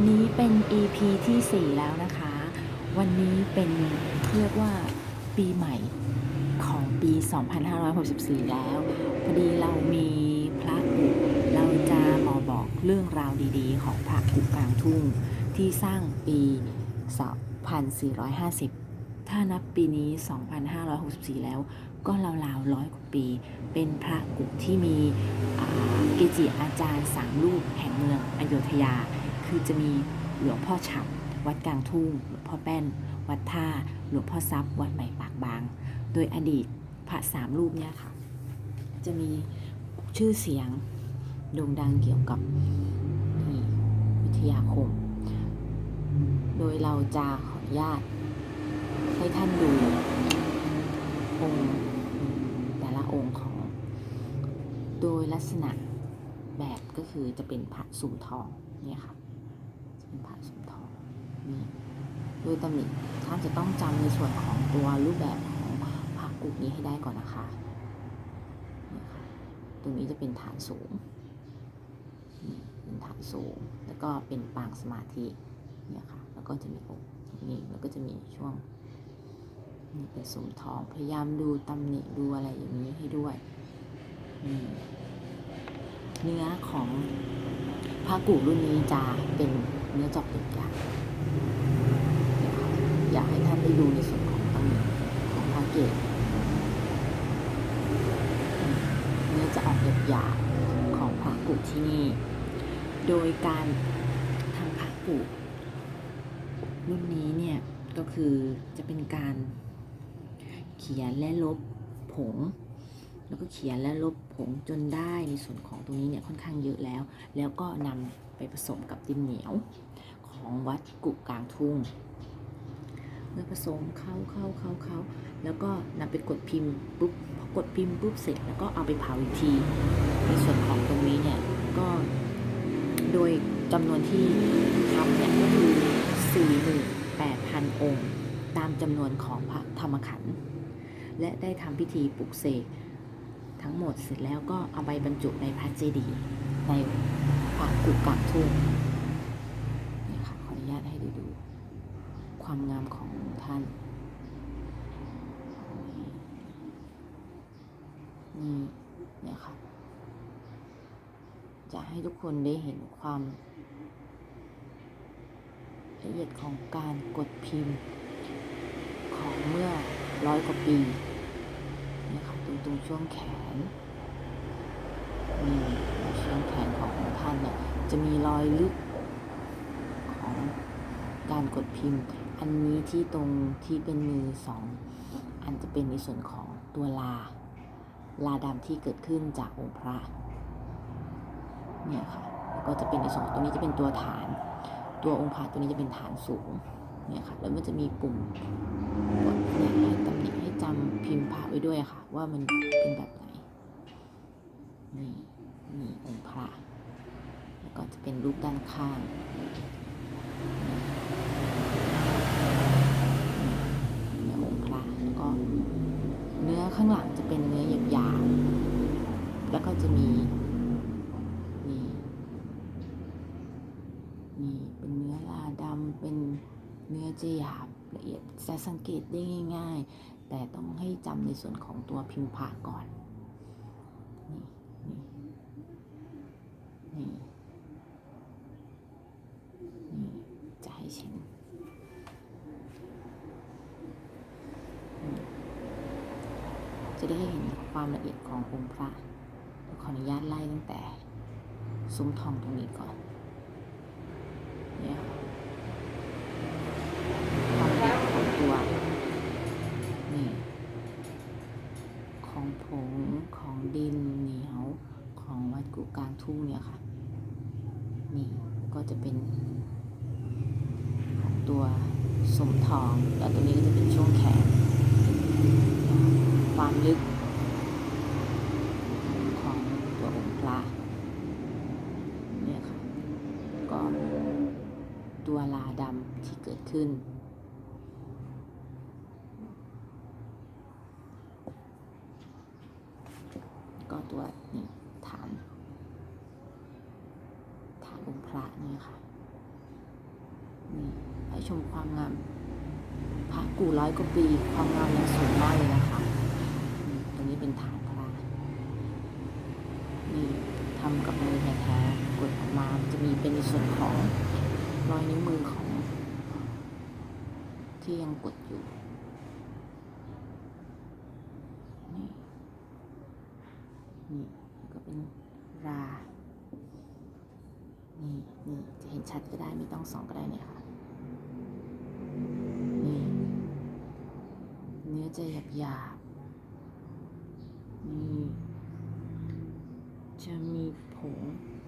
วันนี้เป็น EP ที่ 4 แล้วนะคะ วันนี้เป็นเรียกว่าปีใหม่ของปี 2564 แล้ว พอดีเรามีพระกุเราจะมาบอกเรื่องราวดีๆ ของพระกุกลางทุ่ง ที่สร้างปี 2450 ถ้านับปีนี้ 2564 แล้วก็ราวๆร้อยกว่าปี เป็นพระกุที่มีเกจิอาจารย์สามรูปแห่งเมืองอโยธยา คือจะมีหลวงพ่อฉับวัดกลางทุ่ง หลวงพ่อแป้น วัดท่า หลวงพ่อซับวัดใหม่ปากบาง โดยอดีตพระสามรูปเนี่ยค่ะ จะมีชื่อเสียงโด่งดังเกี่ยวกับวิทยาคม โดยเราจะขออนุญาต ให้ท่านดูองค์แต่ละองค์ของ โดยลักษณะแบบก็คือจะเป็นพระสุ่มทองเนี่ยค่ะ จะเป็นพระสุ่มทองนี่โดยตำหนิท่านจะต้องจำในส่วนของตัวรูปแบบของพระกุกนี้ให้ได้ก่อนนะคะนี่ค่ะตรงนี้จะเป็นฐานสูงนี่เป็นฐานสูง แล้วก็เป็นปางสมาธิเนี่ยค่ะ แล้วก็จะมีองค์นี้แล้วก็จะมีช่วงนี่เป็นสมทอง พยายามดูตำหนิดูอะไรอย่างนี้ให้ด้วยเนื้อของผ้ากูรุ่นนี้จะเป็น เนื้อจอกติดยางอยากให้ท่านได้ดูในส่วนของตำหนิของพระเกศเนื้อจะออกหยาบๆของพระกูที่นี่ โดยการทำพระกูรุ่นนี้เนี่ยก็คือจะเป็นการเขียนและลบผง แล้วก็เขียนและลบผงจนได้ในส่วนของตรงนี้เนี่ยค่อนข้างเยอะแล้ว แล้วก็นำ ไปผสมกับดินเหนียวของวัดกุกลางทุ่ง เมื่อผสมเข้าเข้าเข้าเข้าแล้วก็นำไปกดพิมพ์ปุ๊บพอกดพิมพ์ปุ๊บเสร็จแล้วก็เอาไปเผาอีกทีในส่วนของตรงนี้เนี่ยก็โดยจำนวนที่ทำเนี่ยก็คือ48,000องค์ ตามจำนวนของพระธรรมขันธ์และได้ทำพิธีปลุกเสกทั้งหมดเสร็จแล้วก็เอาไปบรรจุในพระเจดีย์ใน พระกุกกางทุ่งนี่ค่ะขออนุญาตให้ดูดู ความงามของท่านนี่เนี่ยค่ะ จะให้ทุกคนได้เห็นความละเอียดของการกดพิมพ์ ของเมื่อร้อยกว่าปีเนี่ยค่ะตรงตรงช่วงแขนนี่ ช่วงแขนของท่านเนี่ยจะมีรอยลึกของการกดพิมพ์ อันนี้ที่ตรงที่เป็นมือสองอันจะเป็นในส่วนของตัวลา ลาดำที่เกิดขึ้นจากองค์พระเนี่ยค่ะแล้วก็จะเป็นในส่วนตรงนี้จะเป็นตัวฐาน ตัวองค์พระตัวนี้จะเป็นฐานสูงเนี่ยค่ะแล้วมันจะมีปุ่มกดเนี่ยให้ตำหนิให้จำพิมพ์พระไว้ด้วยค่ะ ว่ามันเป็นแบบไหนนี่ นี่องค์พระ แล้วก็จะเป็นรูปด้านข้างเนี่ยองค์พระแล้วก็เนื้อข้างหลังจะเป็นเนื้อหยาบๆแล้วก็จะมีนี่นี่เป็นเนื้อลาดำเป็นเนื้อจะหยาบละเอียดจะสังเกตได้ง่าย ๆ แต่ต้องให้จำในส่วนของตัวพิมพ์ผ่าก่อนนี่นี่นี่จะให้เช็นนี่ จะได้เห็นความละเอียดขององค์พระขออนุญาตไล่ตั้งแต่ซุ้มทองตรงนี้ก่อนเนี่ยความละเอียดของตัวนี่ของผงของดินเหนียวของวัดกุกลางทุ่งเนี่ยค่ะ นี่ก็จะเป็นของตัวสมทอง แล้วตัวนี้ก็จะเป็นช่วงแขน ความลึก ของตัวองค์พระเนี่ยค่ะก็ตัวลาดำที่เกิดขึ้น ก็ตัวนี่ฐาน ฐานองค์พระนี่ค่ะนี่ให้ชมความงามพระกู่ร้อยกว่าปี ความงามยังสวยมากเลยนะคะ เป็นฐานพระนี่ทำกับมือแท้ๆกดออกมามจะมีเป็นในส่วนของรอยนิ้วมือของ ที่ยังกดอยู่นี่นี่ก็เป็นรานี่นี่จะเห็นชัดก็ได้ไม่ต้องส่องก็ได้เนี่ยค่ะนี่เนื้อจะหยาบหยาบ ๆนี่จะมีผง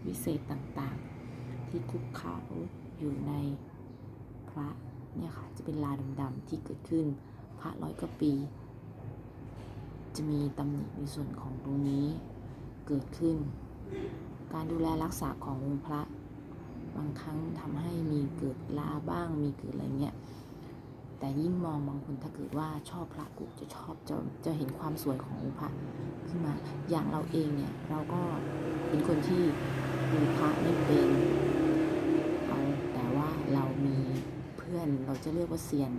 วิเศษต่างๆ ที่คุกเคล้าอยู่ในพระเนี่ยค่ะ จะเป็นลาดำๆที่เกิดขึ้นพระร้อยกว่าปี จะมีตำหนิในส่วนของตรงนี้เกิดขึ้น การดูแลรักษาขององค์พระ บางครั้งทำให้มีเกิดลาบ้างมีเกิดอะไรเงี้ย แต่ยิ่งมองบางคนถ้าเกิดว่าชอบพระกุจะชอบจะจะเห็นความสวยขององค์พระขึ้นมา อย่างเราเองเนี่ยเราก็เป็นคนที่ดูพระไม่เป็นเอาแต่ว่าเรามีเพื่อนเราจะเรียกว่าเซียน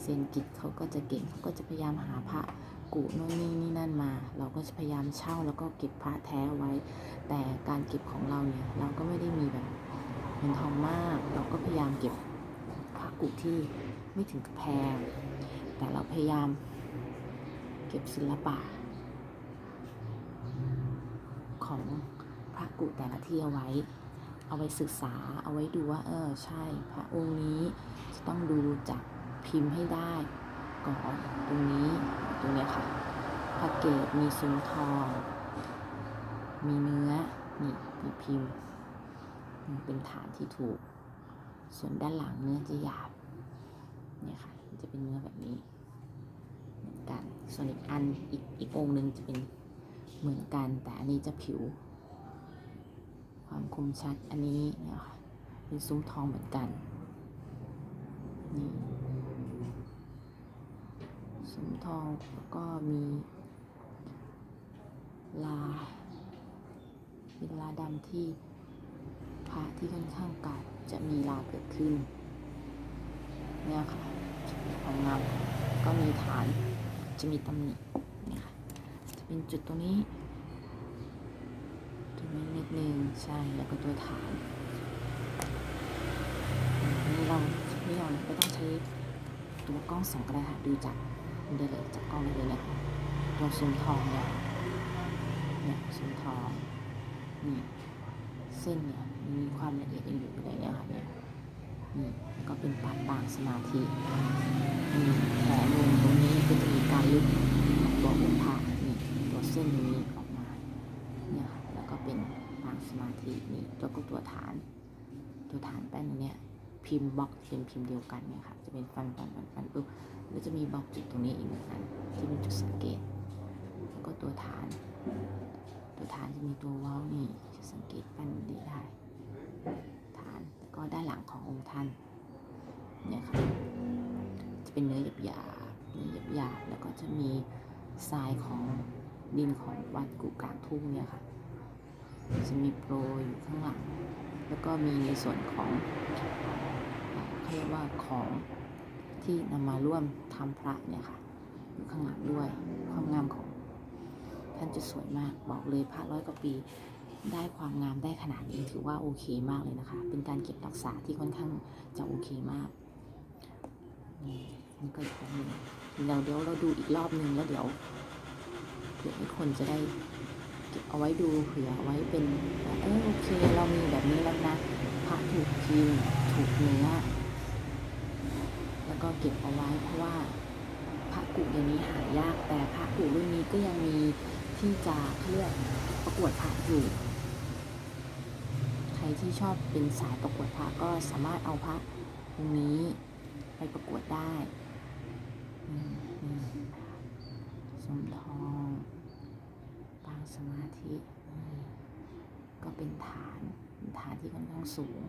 เซียนกิจเขาก็จะเก่งเขาก็จะพยายามหาพระกุโน่นนี่นี่นั่นมา เราก็จะพยายามเช่าแล้วก็เก็บพระแท้ไว้ แต่การเก็บของเราเนี่ยเราก็ไม่ได้มีแบบเงินทองมาก เราก็พยายามเก็บพระกุที่ ไม่ถึงกับแพง แต่เราพยายามเก็บศิลปะ ของพระกุแต่ละที่เอาไว้ เอาไว้ศึกษาเอาไว้ดูว่า เออ ใช่ พระองค์นี้จะต้องดูจากพิมพ์ให้ได้ก่อนตรงนี้ตรงเนี้ยค่ะพระเกศมีซุ้มทอง มีเนื้อนี่มีพิมพ์ เป็นฐานที่ถูก ส่วนด้านหลังเนื้อจะหยาบ เนี่ยค่ะจะเป็นเนื้อแบบนี้เหมือนกัน ส่วนอีกอันอีกอีกองค์หนึ่งจะเป็นเหมือนกัน แต่อันนี้จะผิว ความคมชัดอันนี้เนี่ยค่ะเป็นซุ้มทองเหมือนกันนี่ซุ้มทองแล้วก็มีลาเป็นลาดำที่พระที่ค่อนข้างเก่าจะมีลาเกิดขึ้น เนี่ยค่ะความงาก็มีฐานจะมีตำหนิเนี่ยค่ะจะเป็นจุดตรงนี้ตรงนี้นิดนึงใช่แล้วก็ตัวฐานนนี้เราไม่ยอมไม่ต้องใช้ตัวกล้องสองก็ได้ค่ะดูจากได้เลยจากกล้องเลยนะคะตัวซุ้มทองเนี่ยเนี่ยซุ้มทองนี่เส้นเนี่ยมีความละเอียดอยู่อะไรเนี่ยค่ะเนี่ย ก็เป็นปานบางสมาธินี่แผลลงตรงนี้ก็จะมีการลึกของตัวองค์พระนี่ตัวเส้นนี้ออกมาเนี่ยค่ะแล้วก็เป็นปางสมาธินี่ตัวก็ตัวฐาน ตัวฐานแป้นตรงเนี้ยพิมพ์บล็อกเป็นพิมพ์เดียวกันเนี่ยค่ะจะเป็นฟันฟันฟันฟันปุ๊บแล้วจะมีบล็อกจุดตรงนี้อีกหนึ่งอันที่เป็นจุดสังเกตแล้วก็ตัวฐาน ตัวฐานจะมีตัวว้านี่จะสังเกตแป้นดีได้ ก็ด้านหลังขององค์ท่านเนี่ยค่ะจะเป็นเนื้อหยาบหยาบๆเนื้อหยาบหยาบๆแล้วก็จะมีทรายของดินของวัดกุกลางทุ่งเนี่ยค่ะจะมีโปรยอยู่ข้างหลัง แล้วก็มีในส่วนของเอ่อเขาเรียกว่าของที่นำมาร่วมทำพระเนี่ยค่ะอยู่ข้างหลังด้วยความงามของท่านจะสวยมากบอกเลยพระร้อยกว่าปี ได้ความงามได้ขนาดนี้ถือว่าโอเคมากเลยนะคะ เป็นการเก็บรักษาที่ค่อนข้างจะโอเคมากนี่นี่ก็อีกอันหนึ่งเดี๋ยวเดี๋ยวเราดูอีกรอบนึงแล้วเดี๋ยวเผื่อให้คนจะได้เก็บเอาไว้ดูเผื่อเอาไว้เป็นเออโอเค เรามีแบบนี้แล้วนะพระถูกพิมพ์ถูกเนื้อแล้วก็เก็บเอาไว้เพราะว่าพระกุเดี๋ยวนี้หายากแต่พระกุรุ่นนี้ก็ยังมีที่จะเขาเรียกประกวดพระอยู่ ที่ชอบเป็นสายประกวดพระก็สามารถเอาพระองค์นี้ไปประกวดได้สมทองปางสมาธิ ก็เป็นฐาน ฐานที่ค่อนข้างสูง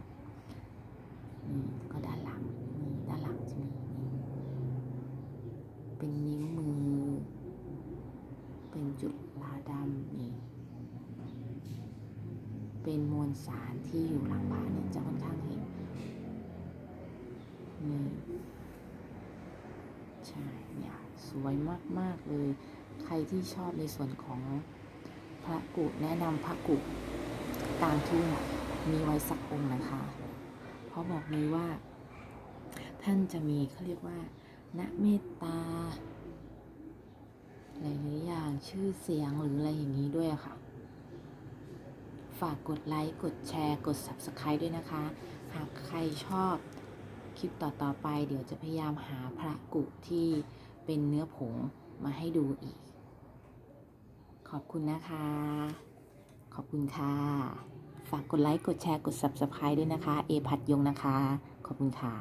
นี่ก็ด้านหลัง นสารที่อยู่หลังผาเนี่ยจะค่อนข้างเห็นนี่ใช่เนี่ยสวยมากมากเลย ใครที่ชอบในส่วนของพระกุแนะนำพระกุกลางทุ่งมีไว้สักองค์นะคะ เพราะบอกเลยว่า ท่านจะมีเขาเรียกว่าณเมตตาหลายๆอย่างชื่อเสียงหรืออะไรอย่างนี้ด้วยค่ะ ฝากกดไลค์ กดแชร์ กด Subscribe ด้วยนะคะ หากใครชอบคลิปต่อ ๆ ไป เดี๋ยวจะพยายามหาพระกุที่เป็นเนื้อผงมาให้ดูอีก ขอบคุณนะคะ ขอบคุณค่ะ ฝากกดไลค์ กดแชร์ กด Subscribe ด้วยนะคะ เอพัดยงนะคะ ขอบคุณค่ะ